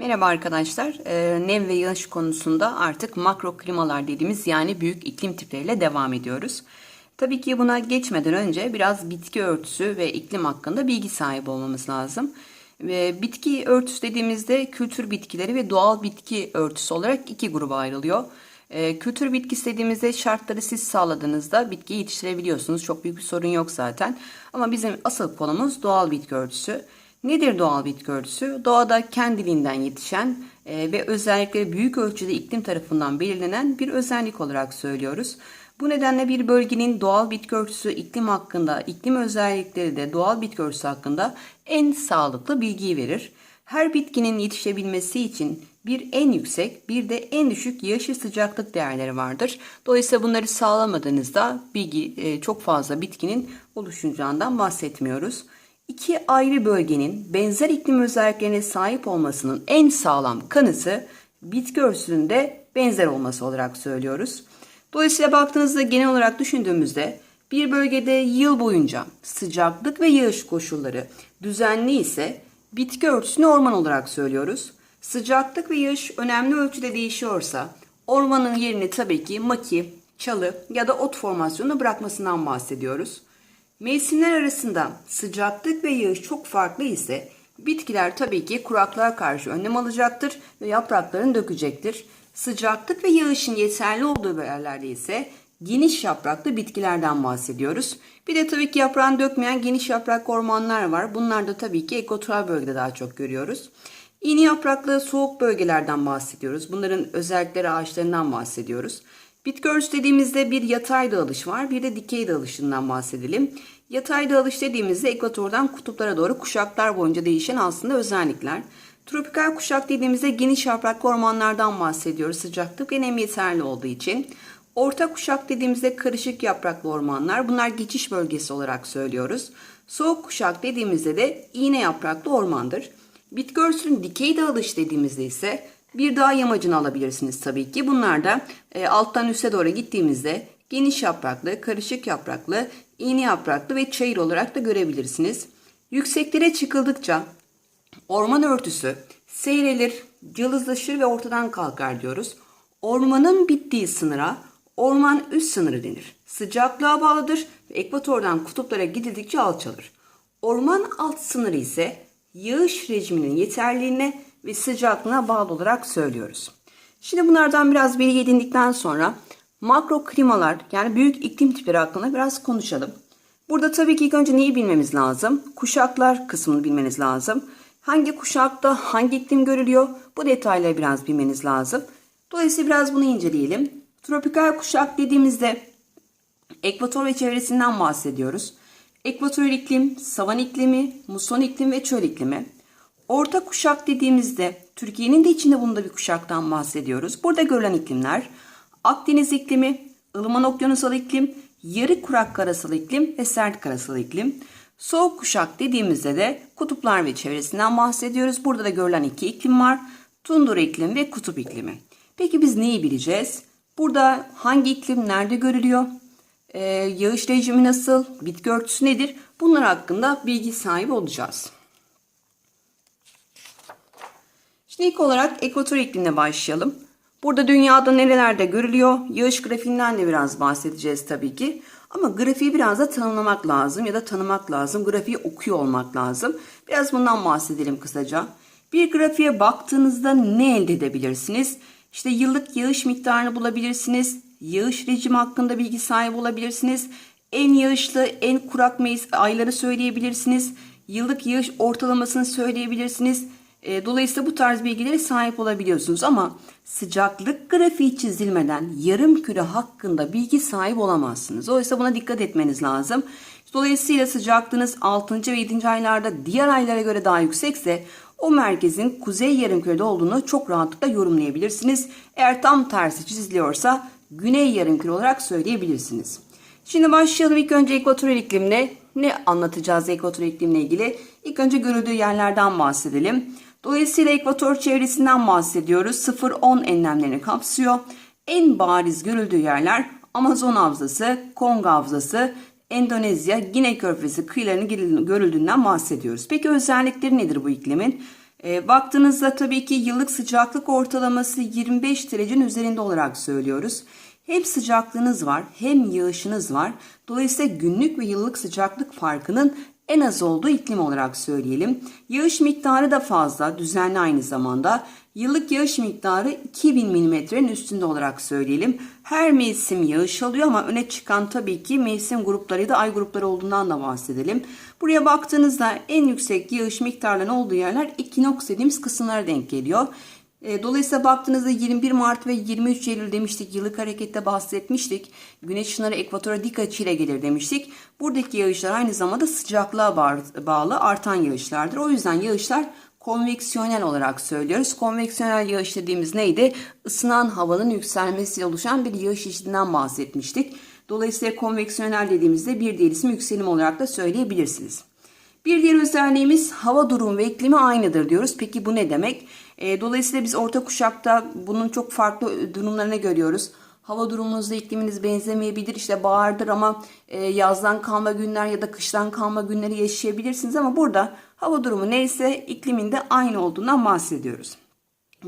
Merhaba arkadaşlar. Ee, nem ve yağış konusunda artık makro klimalar dediğimiz yani büyük iklim tipleriyle devam ediyoruz. Tabii ki buna geçmeden önce biraz bitki örtüsü ve iklim hakkında bilgi sahibi olmamız lazım. Ve bitki örtüsü dediğimizde kültür bitkileri ve doğal bitki örtüsü olarak iki gruba ayrılıyor. Ee, kültür bitkisi dediğimizde şartları siz sağladığınızda bitki yetiştirebiliyorsunuz. Çok büyük bir sorun yok zaten. Ama bizim asıl konumuz doğal bitki örtüsü. Nedir doğal bitki örtüsü? Doğada kendiliğinden yetişen e, ve özellikle büyük ölçüde iklim tarafından belirlenen bir özellik olarak söylüyoruz. Bu nedenle bir bölgenin doğal bitki örtüsü iklim hakkında, iklim özellikleri de doğal bitki örtüsü hakkında en sağlıklı bilgiyi verir. Her bitkinin yetişebilmesi için bir en yüksek bir de en düşük yaşı sıcaklık değerleri vardır. Dolayısıyla bunları sağlamadığınızda bilgi e, çok fazla bitkinin oluşacağından bahsetmiyoruz. İki ayrı bölgenin benzer iklim özelliklerine sahip olmasının en sağlam kanıtı bitki örtüsünde benzer olması olarak söylüyoruz. Dolayısıyla baktığınızda genel olarak düşündüğümüzde bir bölgede yıl boyunca sıcaklık ve yağış koşulları düzenli ise bitki örtüsünü orman olarak söylüyoruz. Sıcaklık ve yağış önemli ölçüde değişiyorsa ormanın yerini tabii ki maki, çalı ya da ot formasyonu bırakmasından bahsediyoruz. Mevsimler arasında sıcaklık ve yağış çok farklı ise bitkiler tabii ki kuraklığa karşı önlem alacaktır ve yapraklarını dökecektir. Sıcaklık ve yağışın yeterli olduğu yerlerde ise geniş yapraklı bitkilerden bahsediyoruz. Bir de tabii ki yaprağını dökmeyen geniş yaprak ormanlar var. Bunlar da tabii ki ekvatoral bölgede daha çok görüyoruz. İğne yapraklı soğuk bölgelerden bahsediyoruz. Bunların özellikleri ağaçlarından bahsediyoruz. Örtüsü dediğimizde bir yatay dağılış var, bir de dikey dağılışından bahsedelim. Yatay dağılış dediğimizde ekvatordan kutuplara doğru kuşaklar boyunca değişen aslında özellikler. Tropikal kuşak dediğimizde geniş yapraklı ormanlardan bahsediyoruz sıcaklık nem yeterli olduğu için. Orta kuşak dediğimizde karışık yapraklı ormanlar. Bunlar geçiş bölgesi olarak söylüyoruz. Soğuk kuşak dediğimizde de iğne yapraklı ormandır. Bitki örtüsünün dikey dağılış dediğimizde ise bir dağ yamacını alabilirsiniz tabii ki. Bunlar da e, alttan üste doğru gittiğimizde geniş yapraklı, karışık yapraklı, iğne yapraklı ve çayır olarak da görebilirsiniz. Yükseklere çıkıldıkça orman örtüsü seyrelir, cılızlaşır ve ortadan kalkar diyoruz. Ormanın bittiği sınıra orman üst sınırı denir. Sıcaklığa bağlıdır ve ekvatordan kutuplara gidildikçe alçalır. Orman alt sınırı ise yağış rejiminin yeterliliğine ve sıcaklığına bağlı olarak söylüyoruz. Şimdi bunlardan biraz bilgi edindikten sonra makro klimalar yani büyük iklim tipleri hakkında biraz konuşalım. Burada tabii ki ilk önce neyi bilmemiz lazım? Kuşaklar kısmını bilmeniz lazım. Hangi kuşakta hangi iklim görülüyor? Bu detayları biraz bilmeniz lazım. Dolayısıyla biraz bunu inceleyelim. Tropikal kuşak dediğimizde ekvator ve çevresinden bahsediyoruz. Ekvatoral iklim, savan iklimi, muson iklim ve çöl iklimi. Orta kuşak dediğimizde Türkiye'nin de içinde bunda bir kuşaktan bahsediyoruz. Burada görülen iklimler Akdeniz iklimi, ılıman okyanusal iklim, yarı kurak karasal iklim ve sert karasal iklim. Soğuk kuşak dediğimizde de kutuplar ve çevresinden bahsediyoruz. Burada da görülen iki iklim var. Tundra iklim ve kutup iklimi. Peki biz neyi bileceğiz? Burada hangi iklim nerede görülüyor? Ee, yağış rejimi nasıl? Bitki örtüsü nedir? Bunlar hakkında bilgi sahibi olacağız. Şimdi ilk olarak ekvator iklimine başlayalım. Burada dünyada nerelerde görülüyor? Yağış grafiğinden de biraz bahsedeceğiz tabii ki. Ama grafiği biraz da tanımlamak lazım ya da tanımak lazım. Grafiği okuyor olmak lazım. Biraz bundan bahsedelim kısaca. Bir grafiğe baktığınızda ne elde edebilirsiniz? İşte yıllık yağış miktarını bulabilirsiniz. Yağış rejimi hakkında bilgi sahibi olabilirsiniz. En yağışlı, en kurak ayları söyleyebilirsiniz. Yıllık yağış ortalamasını söyleyebilirsiniz e, dolayısıyla bu tarz bilgilere sahip olabiliyorsunuz ama sıcaklık grafiği çizilmeden yarım küre hakkında bilgi sahip olamazsınız. Dolayısıyla buna dikkat etmeniz lazım. Dolayısıyla sıcaklığınız 6. ve 7. aylarda diğer aylara göre daha yüksekse o merkezin kuzey yarımkürede olduğunu çok rahatlıkla yorumlayabilirsiniz. Eğer tam tersi çiziliyorsa güney yarımküre olarak söyleyebilirsiniz. Şimdi başlayalım ilk önce ekvatoral iklimle. Ne anlatacağız ekvatoral iklimle ilgili? İlk önce görüldüğü yerlerden bahsedelim. Dolayısıyla ekvator çevresinden bahsediyoruz. 0-10 enlemlerini kapsıyor. En bariz görüldüğü yerler Amazon Havzası, Kong Havzası, Endonezya, Gine Körfezi kıyılarının görüldüğünden bahsediyoruz. Peki özellikleri nedir bu iklimin? E, baktığınızda tabii ki yıllık sıcaklık ortalaması 25 derecenin üzerinde olarak söylüyoruz. Hem sıcaklığınız var hem yağışınız var. Dolayısıyla günlük ve yıllık sıcaklık farkının en az olduğu iklim olarak söyleyelim. Yağış miktarı da fazla, düzenli aynı zamanda. Yıllık yağış miktarı 2000 milimetrenin üstünde olarak söyleyelim. Her mevsim yağış alıyor ama öne çıkan tabii ki mevsim grupları da ay grupları olduğundan da bahsedelim. Buraya baktığınızda en yüksek yağış miktarlarının olduğu yerler ekinoks dediğimiz kısımlara denk geliyor. E, Dolayısıyla baktığınızda 21 Mart ve 23 Eylül demiştik. Yıllık harekette bahsetmiştik. Güneş ışınları ekvatora dik açıyla gelir demiştik. Buradaki yağışlar aynı zamanda sıcaklığa bağlı artan yağışlardır. O yüzden yağışlar konveksiyonel olarak söylüyoruz. Konveksiyonel yağış dediğimiz neydi? Isınan havanın yükselmesiyle oluşan bir yağış çeşidinden bahsetmiştik. Dolayısıyla konveksiyonel dediğimizde bir diğer isim yükselim olarak da söyleyebilirsiniz. Bir diğer özelliğimiz hava durumu ve iklimi aynıdır diyoruz. Peki bu ne demek? E, dolayısıyla biz orta kuşakta bunun çok farklı durumlarını görüyoruz. Hava durumunuzda ikliminiz benzemeyebilir. İşte bahardır ama e, yazdan kalma günler ya da kıştan kalma günleri yaşayabilirsiniz. Ama burada hava durumu neyse ikliminde aynı olduğundan bahsediyoruz.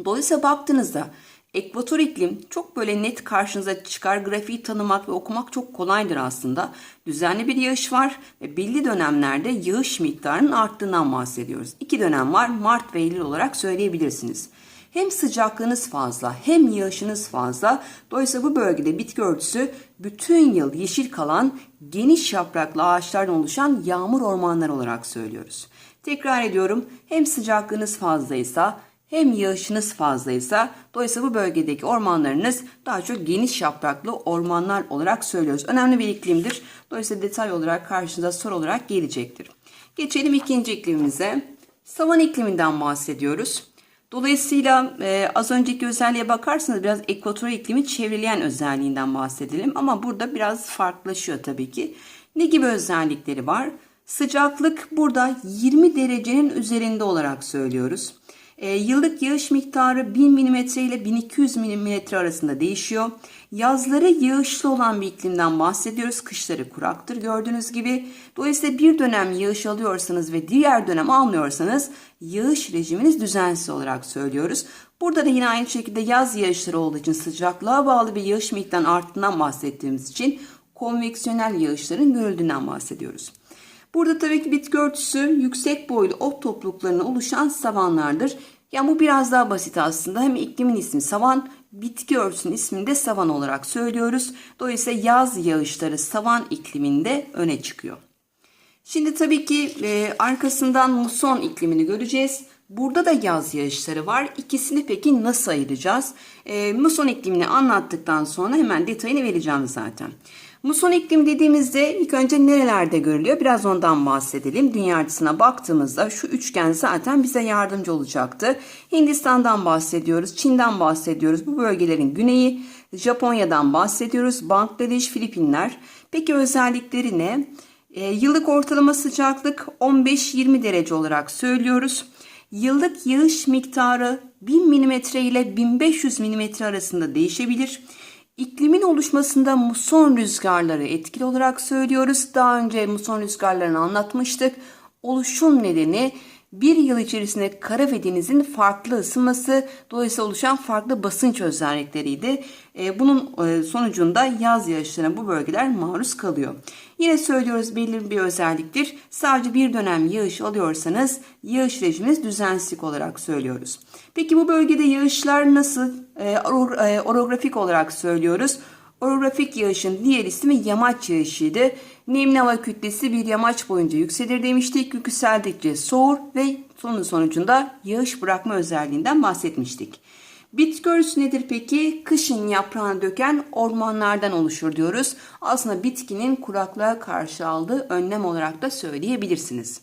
Dolayısıyla baktığınızda ekvator iklim çok böyle net karşınıza çıkar. Grafiği tanımak ve okumak çok kolaydır aslında. Düzenli bir yağış var ve belli dönemlerde yağış miktarının arttığından bahsediyoruz. İki dönem var Mart ve Eylül olarak söyleyebilirsiniz. Hem sıcaklığınız fazla hem yağışınız fazla. Dolayısıyla bu bölgede bitki örtüsü bütün yıl yeşil kalan geniş yapraklı ağaçlardan oluşan yağmur ormanları olarak söylüyoruz. Tekrar ediyorum hem sıcaklığınız fazlaysa hem yağışınız fazlaysa dolayısıyla bu bölgedeki ormanlarınız daha çok geniş yapraklı ormanlar olarak söylüyoruz. Önemli bir iklimdir. Dolayısıyla detay olarak karşınıza soru olarak gelecektir. Geçelim ikinci iklimimize. Savan ikliminden bahsediyoruz. Dolayısıyla e, az önceki özelliğe bakarsanız biraz ekvator iklimi çevreleyen özelliğinden bahsedelim. Ama burada biraz farklılaşıyor tabii ki. Ne gibi özellikleri var? Sıcaklık burada 20 derecenin üzerinde olarak söylüyoruz. E, yıllık yağış miktarı 1000 mm ile 1200 mm arasında değişiyor. Yazları yağışlı olan bir iklimden bahsediyoruz. Kışları kuraktır gördüğünüz gibi. Dolayısıyla bir dönem yağış alıyorsanız ve diğer dönem almıyorsanız yağış rejiminiz düzensiz olarak söylüyoruz. Burada da yine aynı şekilde yaz yağışları olduğu için sıcaklığa bağlı bir yağış miktarının arttığından bahsettiğimiz için konveksiyonel yağışların görüldüğünden bahsediyoruz. Burada tabii ki bitki örtüsü yüksek boylu ot topluluklarına oluşan savanlardır. Yani bu biraz daha basit aslında. Hem iklimin ismi savan, bitki örtüsünün ismini de savan olarak söylüyoruz. Dolayısıyla yaz yağışları savan ikliminde öne çıkıyor. Şimdi tabii ki e, arkasından muson iklimini göreceğiz. Burada da yaz yağışları var. İkisini peki nasıl ayıracağız? E, muson iklimini anlattıktan sonra hemen detayını vereceğim zaten. Muson iklim dediğimizde ilk önce nerelerde görülüyor? Biraz ondan bahsedelim. Dünya haritasına baktığımızda şu üçgen zaten bize yardımcı olacaktı. Hindistan'dan bahsediyoruz, Çin'den bahsediyoruz. Bu bölgelerin güneyi, Japonya'dan bahsediyoruz, Bangladeş, Filipinler. Peki özellikleri ne? E, yıllık ortalama sıcaklık 15-20 derece olarak söylüyoruz. Yıllık yağış miktarı 1000 mm ile 1500 mm arasında değişebilir. İklimin oluşmasında muson rüzgarları etkili olarak söylüyoruz. Daha önce muson rüzgarlarını anlatmıştık. Oluşum nedeni bir yıl içerisinde kara ve denizin farklı ısınması dolayısıyla oluşan farklı basınç özellikleriydi. E, bunun e, sonucunda yaz yağışlarına bu bölgeler maruz kalıyor. Yine söylüyoruz belirli bir özelliktir. Sadece bir dönem yağış alıyorsanız yağış rejiminiz düzensizlik olarak söylüyoruz. Peki bu bölgede yağışlar nasıl? E, orografik olarak söylüyoruz. Orografik yağışın diğer ismi yamaç yağışıydı. Nemli hava kütlesi bir yamaç boyunca yükselir demiştik. Yükseldikçe soğur ve sonun sonucunda yağış bırakma özelliğinden bahsetmiştik. Bitki örtüsü nedir peki? Kışın yaprağını döken ormanlardan oluşur diyoruz. Aslında bitkinin kuraklığa karşı aldığı önlem olarak da söyleyebilirsiniz.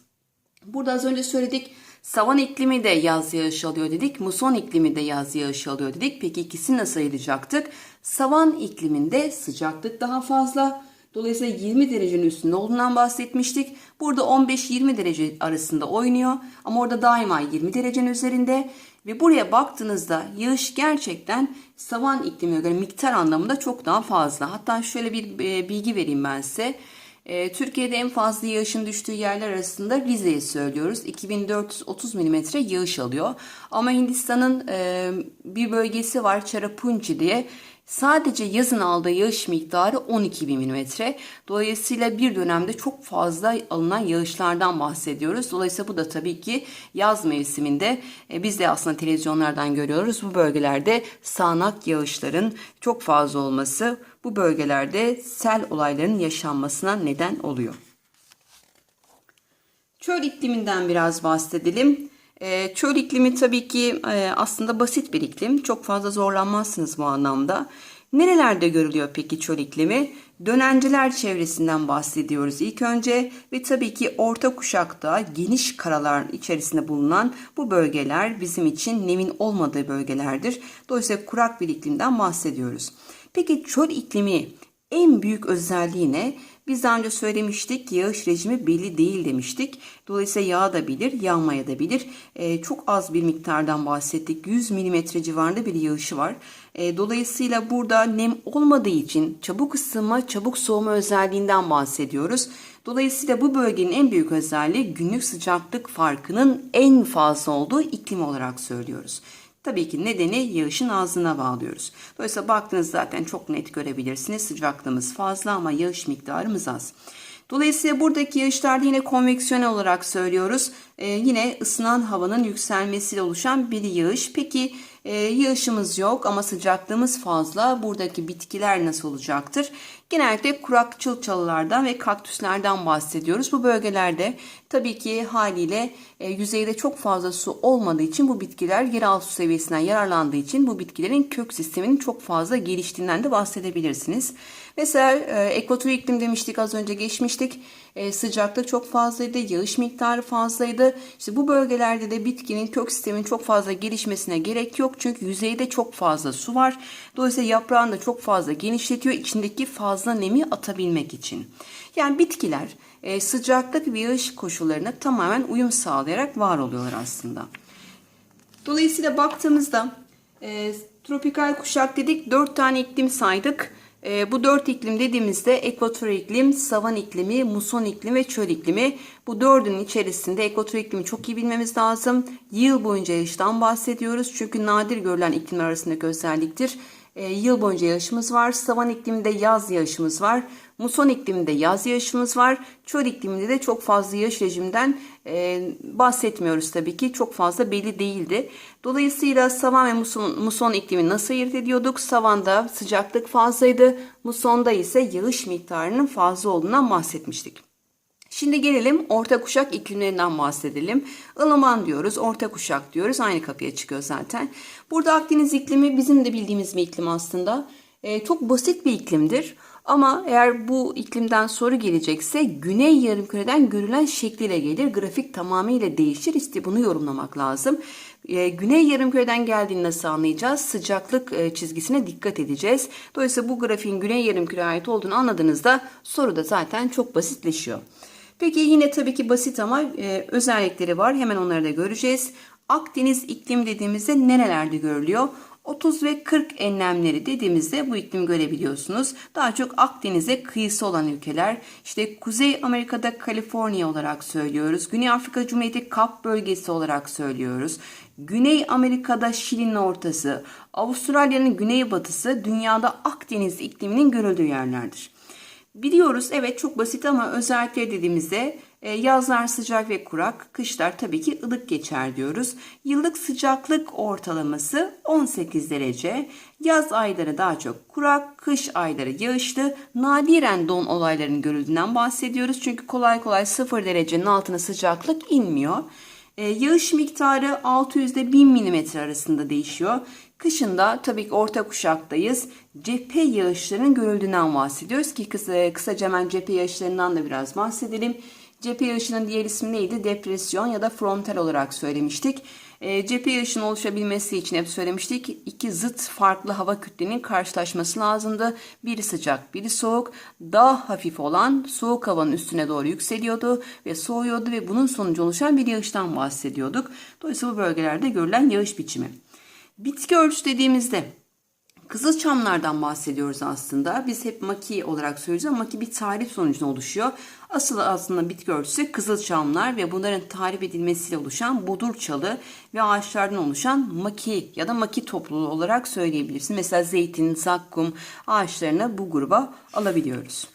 Burada az önce söyledik. Savan iklimi de yaz yağış alıyor dedik. Muson iklimi de yaz yağış alıyor dedik. Peki ikisini nasıl ayıracaktık? Savan ikliminde sıcaklık daha fazla. Dolayısıyla 20 derecenin üstünde olduğundan bahsetmiştik. Burada 15-20 derece arasında oynuyor. Ama orada daima 20 derecenin üzerinde. Ve buraya baktığınızda yağış gerçekten savan iklimine göre miktar anlamında çok daha fazla. Hatta şöyle bir e, bilgi vereyim ben size. E, Türkiye'de en fazla yağışın düştüğü yerler arasında Rize'yi söylüyoruz. 2430 mm yağış alıyor. Ama Hindistan'ın e, bir bölgesi var Charapunji diye. Sadece yazın aldığı yağış miktarı 12 bin milimetre. Dolayısıyla bir dönemde çok fazla alınan yağışlardan bahsediyoruz. Dolayısıyla bu da tabii ki yaz mevsiminde e, biz de aslında televizyonlardan görüyoruz. Bu bölgelerde sağanak yağışların çok fazla olması bu bölgelerde sel olaylarının yaşanmasına neden oluyor. Çöl ikliminden biraz bahsedelim. Ee, çöl iklimi tabii ki e, aslında basit bir iklim. Çok fazla zorlanmazsınız bu anlamda. Nerelerde görülüyor peki çöl iklimi? Dönenciler çevresinden bahsediyoruz ilk önce ve tabii ki orta kuşakta geniş karalar içerisinde bulunan bu bölgeler bizim için nemin olmadığı bölgelerdir. Dolayısıyla kurak bir iklimden bahsediyoruz. Peki çöl iklimi en büyük özelliği ne? Biz daha önce söylemiştik yağış rejimi belli değil demiştik. Dolayısıyla yağabilir, yağmayabilir. Ee, çok az bir miktardan bahsettik. 100 mm civarında bir yağışı var. Ee, dolayısıyla burada nem olmadığı için çabuk ısınma, çabuk soğuma özelliğinden bahsediyoruz. Dolayısıyla bu bölgenin en büyük özelliği günlük sıcaklık farkının en fazla olduğu iklim olarak söylüyoruz. Tabii ki nedeni yağışın ağzına bağlıyoruz. Dolayısıyla baktığınız zaten çok net görebilirsiniz. Sıcaklığımız fazla ama yağış miktarımız az. Dolayısıyla buradaki yağışlarda yine konveksiyonel olarak söylüyoruz. Ee, yine ısınan havanın yükselmesiyle oluşan bir yağış. Peki e, yağışımız yok ama sıcaklığımız fazla. Buradaki bitkiler nasıl olacaktır? Genellikle kurakçıl çalılardan ve kaktüslerden bahsediyoruz. Bu bölgelerde tabii ki haliyle e, yüzeyde çok fazla su olmadığı için bu bitkiler yeraltı su seviyesinden yararlandığı için bu bitkilerin kök sisteminin çok fazla geliştiğinden de bahsedebilirsiniz. Mesela e, ekvator iklim demiştik az önce geçmiştik. E, sıcaklık çok fazlaydı, yağış miktarı fazlaydı. İşte bu bölgelerde de bitkinin kök sistemin çok fazla gelişmesine gerek yok. Çünkü yüzeyde çok fazla su var. Dolayısıyla yaprağını da çok fazla genişletiyor içindeki fazla nemi atabilmek için. Yani bitkiler e, sıcaklık ve yağış koşullarına tamamen uyum sağlayarak var oluyorlar aslında. Dolayısıyla baktığımızda e, tropikal kuşak dedik, dört tane iklim saydık. E, bu dört iklim dediğimizde ekvator iklim, savan iklimi, muson iklimi ve çöl iklimi. Bu dördünün içerisinde ekvator iklimi çok iyi bilmemiz lazım. Yıl boyunca yağıştan bahsediyoruz. Çünkü nadir görülen iklimler arasındaki özelliktir. E, yıl boyunca yağışımız var. Savan ikliminde yaz yağışımız var. Muson ikliminde yaz yağışımız var. Çöl ikliminde de çok fazla yağış rejiminden e, bahsetmiyoruz tabii ki. Çok fazla belli değildi. Dolayısıyla savan ve muson, muson iklimi nasıl ayırt ediyorduk? Savanda sıcaklık fazlaydı. Musonda ise yağış miktarının fazla olduğundan bahsetmiştik. Şimdi gelelim orta kuşak iklimlerinden bahsedelim. Ilıman diyoruz, orta kuşak diyoruz. Aynı kapıya çıkıyor zaten. Burada Akdeniz iklimi bizim de bildiğimiz bir iklim aslında. E, çok basit bir iklimdir. Ama eğer bu iklimden soru gelecekse güney yarımküreden görülen şekliyle gelir. Grafik tamamıyla değişir. İşte bunu yorumlamak lazım. E, güney yarımküreden geldiğini nasıl anlayacağız? Sıcaklık e, çizgisine dikkat edeceğiz. Dolayısıyla bu grafiğin güney yarımküreye ait olduğunu anladığınızda soru da zaten çok basitleşiyor. Peki yine tabii ki basit ama e, özellikleri var. Hemen onları da göreceğiz. Akdeniz iklim dediğimizde nerelerde görülüyor? 30 ve 40 enlemleri dediğimizde bu iklim görebiliyorsunuz. Daha çok Akdeniz'e kıyısı olan ülkeler. İşte Kuzey Amerika'da Kaliforniya olarak söylüyoruz. Güney Afrika Cumhuriyeti Kap bölgesi olarak söylüyoruz. Güney Amerika'da Şili'nin ortası, Avustralya'nın güneybatısı dünyada Akdeniz ikliminin görüldüğü yerlerdir. Biliyoruz evet çok basit ama özellikle dediğimizde yazlar sıcak ve kurak, kışlar tabii ki ılık geçer diyoruz. Yıllık sıcaklık ortalaması 18 derece. Yaz ayları daha çok kurak, kış ayları yağışlı, nadiren don olaylarının görüldüğünden bahsediyoruz. Çünkü kolay kolay 0 derecenin altına sıcaklık inmiyor. E, yağış miktarı 600 ile 1000 mm arasında değişiyor. Kışında tabii ki orta kuşaktayız. Cephe yağışlarının görüldüğünden bahsediyoruz ki kısa, kısaca hemen cephe yağışlarından da biraz bahsedelim. Cephe yağışının diğer ismi neydi? Depresyon ya da frontal olarak söylemiştik. E, cephe yağışının oluşabilmesi için hep söylemiştik. İki zıt farklı hava kütlenin karşılaşması lazımdı. Biri sıcak, biri soğuk. Daha hafif olan soğuk havanın üstüne doğru yükseliyordu ve soğuyordu ve bunun sonucu oluşan bir yağıştan bahsediyorduk. Dolayısıyla bu bölgelerde görülen yağış biçimi. Bitki örtüsü dediğimizde Kızılçamlardan bahsediyoruz aslında. Biz hep maki olarak söylüyoruz ama maki bir tarih sonucunda oluşuyor. Asıl aslında bitki örtüsü kızılçamlar ve bunların tarif edilmesiyle oluşan budur çalı ve ağaçlardan oluşan maki ya da maki topluluğu olarak söyleyebilirsin. Mesela zeytin, zakkum ağaçlarını bu gruba alabiliyoruz.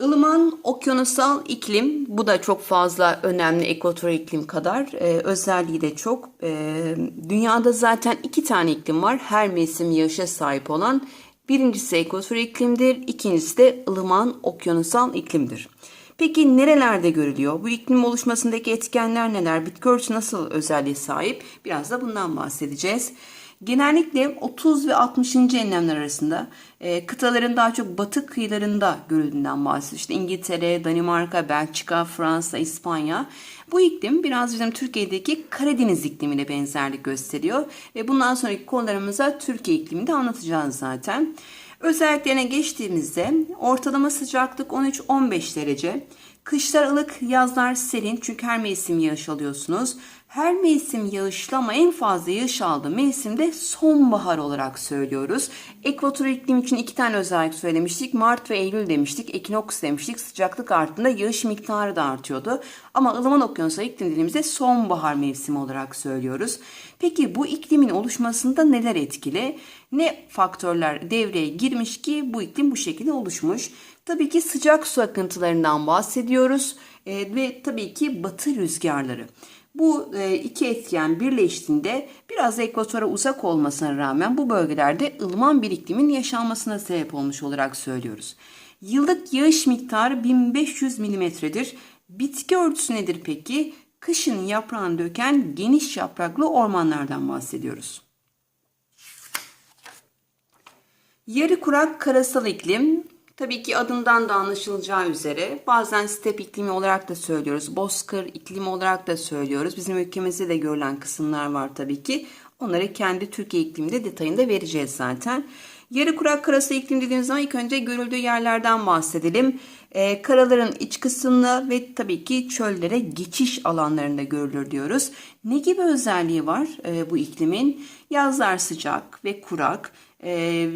Ilıman okyanusal iklim bu da çok fazla önemli ekvatoral iklim kadar Ee, özelliği de çok. Ee, dünyada zaten iki tane iklim var her mevsim yağışa sahip olan. Birincisi ekvatoral iklimdir, ikincisi de ılıman okyanusal iklimdir. Peki nerelerde görülüyor? Bu iklim oluşmasındaki etkenler neler? Bitki örtüsü nasıl özelliğe sahip? Biraz da bundan bahsedeceğiz. Genellikle 30 ve 60. enlemler arasında e, kıtaların daha çok batı kıyılarında görüldüğünden bahsediyoruz. İşte İngiltere, Danimarka, Belçika, Fransa, İspanya. Bu iklim biraz bizim Türkiye'deki Karadeniz iklimine benzerlik gösteriyor. Ve bundan sonraki konularımıza Türkiye iklimini de anlatacağız zaten. Özelliklerine geçtiğimizde ortalama sıcaklık 13-15 derece. Kışlar ılık, yazlar serin çünkü her mevsim yağış alıyorsunuz. Her mevsim yağışlı ama en fazla yağış aldığı mevsimde sonbahar olarak söylüyoruz. Ekvator iklim için iki tane özellik söylemiştik. Mart ve Eylül demiştik. Ekinoks demiştik. Sıcaklık arttığında yağış miktarı da artıyordu. Ama ılıman okyanusal iklim dediğimizde sonbahar mevsimi olarak söylüyoruz. Peki bu iklimin oluşmasında neler etkili? Ne faktörler devreye girmiş ki bu iklim bu şekilde oluşmuş? Tabii ki sıcak su akıntılarından bahsediyoruz e, ve tabii ki batı rüzgarları. Bu e, iki etken birleştiğinde biraz ekvatora uzak olmasına rağmen bu bölgelerde ılıman bir iklimin yaşanmasına sebep olmuş olarak söylüyoruz. Yıllık yağış miktarı 1500 milimetredir. Bitki örtüsü nedir peki? Kışın yaprağını döken geniş yapraklı ormanlardan bahsediyoruz. Yarı kurak karasal iklim tabii ki adından da anlaşılacağı üzere bazen step iklimi olarak da söylüyoruz. Bozkır iklimi olarak da söylüyoruz. Bizim ülkemizde de görülen kısımlar var tabii ki. Onları kendi Türkiye ikliminde detayında vereceğiz zaten. Yarı kurak karasal iklim dediğimiz zaman ilk önce görüldüğü yerlerden bahsedelim. Ee, karaların iç kısmında ve tabii ki çöllere geçiş alanlarında görülür diyoruz. Ne gibi özelliği var e, bu iklimin? Yazlar sıcak ve kurak. Ee,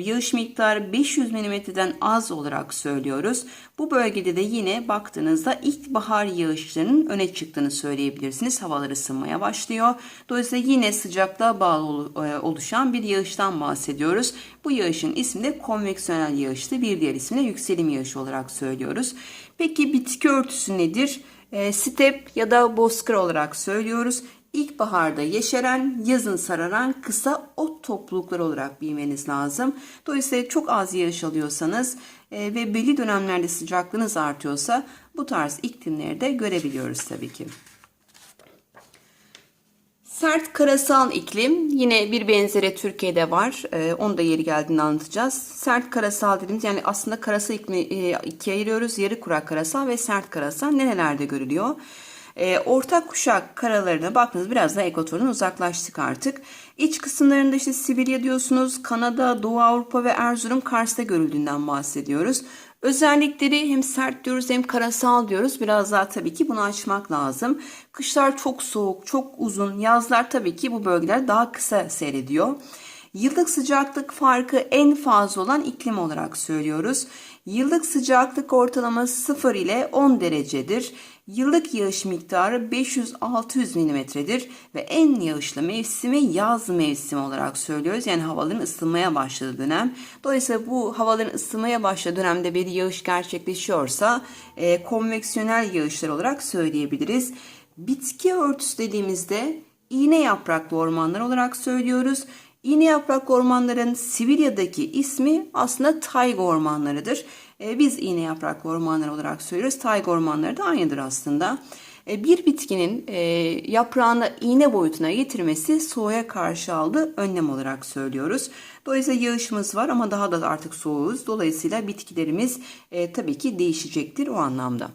yağış miktarı 500 mm'den az olarak söylüyoruz. Bu bölgede de yine baktığınızda ilkbahar yağışlarının öne çıktığını söyleyebilirsiniz. Havalar ısınmaya başlıyor. Dolayısıyla yine sıcaklığa bağlı e, oluşan bir yağıştan bahsediyoruz. Bu yağışın ismi de konveksiyonel yağıştı. Bir diğer ismi de yükselim yağışı olarak söylüyoruz. Peki bitki örtüsü nedir? E, step ya da bozkır olarak söylüyoruz. İlkbaharda yeşeren, yazın sararan kısa ot toplulukları olarak bilmeniz lazım. Dolayısıyla çok az yağış alıyorsanız e, ve belli dönemlerde sıcaklığınız artıyorsa bu tarz iklimleri de görebiliyoruz tabii ki. Sert karasal iklim yine bir benzeri Türkiye'de var. Ee, onu da yeri geldiğinde anlatacağız. Sert karasal dediğimiz yani aslında karasal iklimi e, ikiye ayırıyoruz. Yarı kurak karasal ve sert karasal nerelerde görülüyor? E, ortak kuşak karalarına baktınız biraz da ekvatordan uzaklaştık artık. İç kısımlarında işte Sibirya diyorsunuz, Kanada, Doğu Avrupa ve Erzurum Kars'ta görüldüğünden bahsediyoruz. Özellikleri hem sert diyoruz hem karasal diyoruz. Biraz daha tabii ki bunu açmak lazım. Kışlar çok soğuk, çok uzun. Yazlar tabii ki bu bölgeler daha kısa seyrediyor. Yıllık sıcaklık farkı en fazla olan iklim olarak söylüyoruz. Yıllık sıcaklık ortalaması 0 ile 10 derecedir. Yıllık yağış miktarı 500-600 milimetredir ve en yağışlı mevsimi yaz mevsimi olarak söylüyoruz. Yani havaların ısınmaya başladığı dönem. Dolayısıyla bu havaların ısınmaya başladığı dönemde bir yağış gerçekleşiyorsa e, konveksiyonel yağışlar olarak söyleyebiliriz. Bitki örtüsü dediğimizde iğne yapraklı ormanlar olarak söylüyoruz. İğne yapraklı ormanların Sibirya'daki ismi aslında tayga ormanlarıdır. E, biz iğne yapraklı ormanlar olarak söylüyoruz. Tayga ormanları da aynıdır aslında. E, bir bitkinin e, yaprağını iğne boyutuna getirmesi soğuğa karşı aldığı önlem olarak söylüyoruz. Dolayısıyla yağışımız var ama daha da artık soğuğuz. Dolayısıyla bitkilerimiz e, tabii ki değişecektir o anlamda.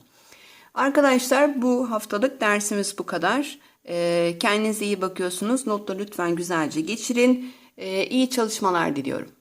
Arkadaşlar bu haftalık dersimiz bu kadar. E, kendinize iyi bakıyorsunuz. Notları lütfen güzelce geçirin. E, iyi çalışmalar diliyorum.